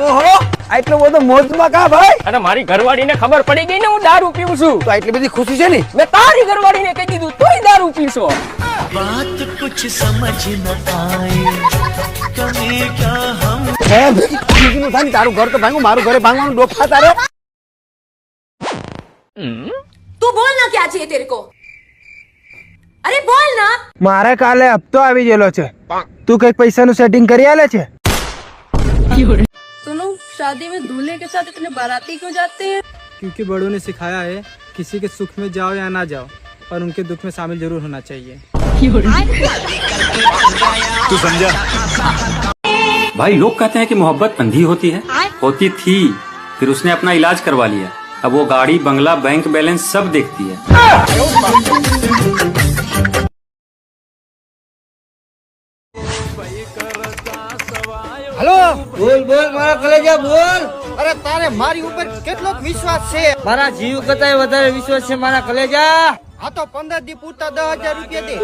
ઓહો આટલો બધો મોજમાં કા ભાઈ? અને મારી ઘરવાળીને ખબર પડી ગઈ ને હું દારૂ પીવું છું. તો આટલી બધી ખુશી છે ને? મેં તારી ઘરવાળીને કહી દીધું તોય દારૂ પીશો. બાત કુછ સમજ ન આઈ. તમે ક્યા હમ? હે બીજું થાય તારું ઘર તો ભાંગું મારું ઘરે ભાંગવાનું ડોફા તારે તું બોલ ના ક્યાં છે તેરે અરે બોલ ના. મારે કાલે હપ્તો આવી ગયેલો છે. તું કઈ પૈસાનું સેટિંગ કરી આલે છે? शादी में दूल्हे के साथ इतने बाराती क्यों जाते हैं? क्योंकि बड़ों ने सिखाया है किसी के सुख में जाओ या ना जाओ पर उनके दुख में शामिल ज़रूर होना चाहिए। तू समझा? भाई लोग कहते हैं कि मोहब्बत अंधी होती है। होती थी फिर उसने अपना इलाज करवा लिया। अब वो गाड़ी बंगला बैंक बैलेंस सब देखती है। હલો? બોલ બોલ મારા કલેજા બોલ. અરે તારે મારી ઉપર કેટલો વિશ્વાસ છે? મારા જીવ કરતા વધારે વિશ્વાસ છે મારા કલેજા. હા તો પંદર દી પૂરતા દસ હજાર રૂપિયા દે.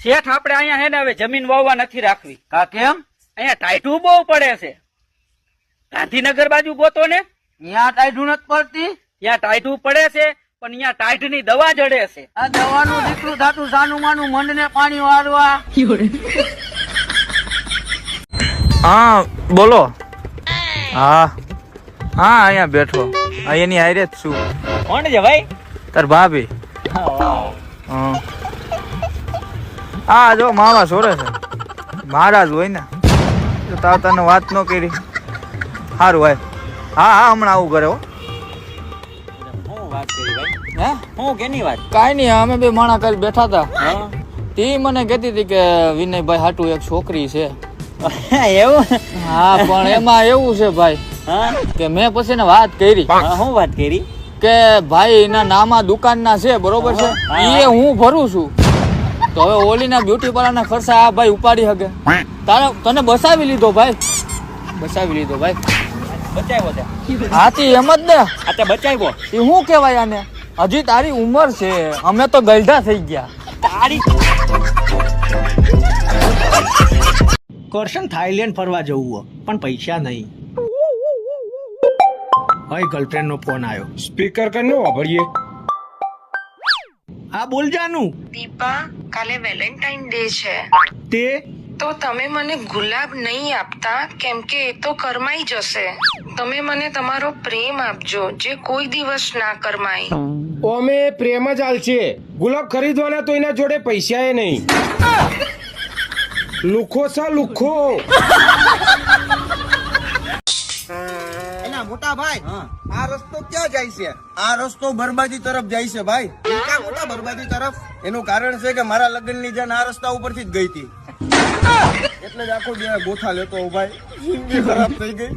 શેઠ આપણે અહીંયા હે ને હવે જમીન વાવવા નથી રાખવી. કા કેમ? અહીંયા ટાઈટું બહુ પડે છે. ગાંધીનગર બાજુ ગોતો ને. ત્યાં ટાઈટું નથી પડતી? ત્યાં ટાઈટું પડે છે. પણ અહીંયા ટાઈટની દવા જડે છે. આ દવાનું દીકરું થતું સાનું માનું મન ને પાણી વાળવા. હા બોલો. હા. હા અહીંયા બેઠો. અહીંયાની હારે જ છું. કોણ છે ભાઈ? તાર ભાભી. હા હા. જો મામા સોરે છે. મારા જ હોય ને. તો તાર તને વાત ન કરી. સારું ભાઈ હા હા હમણાં આવું કરે હો. હે? હું કેની વાત? કાંઈ નહીં અમે બે માણા કાલ બેઠા હતા. તે મને કહેતી હતી કે વિનયભાઈ હાટુ એક છોકરી છે. એવું? હા પણ એમાં એવું છે ભાઈ કે મેં પછી ને વાત કરી હું વાત કરી? કે ભાઈ એના નામા દુકાનના છે બરોબર છે? એ હું. ભરું છું. તો હવે ઓલીના બ્યુટી પાર્લરના ખર્ચા આ ભાઈ ઉપાડી શકે તારે તને બસાવી લીધો ભાઈ? બસાવી લીધો ભાઈ. બચાવ્યો છે. હાથી એમ જ ને. આ તે બચાવ્યો. એ શું કહેવાય આને? હજી તારી ઉંમર છે. અમે તો ગલઢા થઈ ગયા. તારી કરશન થાઈલેન્ડ ફરવા જવું હો, પણ પૈસા નહીં. હવે ગર્લફ્રેન્ડ નો ફોન આવ્યો સ્પીકર કરીને વાપરીએ. હા બોલ જાનું. દીપા કાલે વેલેન્ટાઇન ડે છે. તે તો તમે મને ગુલાબ નહીં આપતા કેમ કે એ તો કરમાઈ જશે. તમે મને તમારો પ્રેમ આપજો જે કોઈ દિવસ ના કરમાય. ઓમે પ્રેમ જ હાલશે ગુલાબ ખરીદવાના તો એના જોડે પૈસા એ નહીં. લુખો સા લુખો. મોટા ભાઈ આ રસ્તો ક્યાં જાય છે? આ રસ્તો બરબાદી તરફ જાય છે ભાઈ. ક્યાં મોટા બરબાદી તરફ? એનું કારણ છે કે મારા લગ્નની જન આ રસ્તા ઉપરથી જ ગઈ હતી. એટલે જ આખો દિવસ ગોથા લેતો ભાઈ ખરાબ થઈ ગઈ.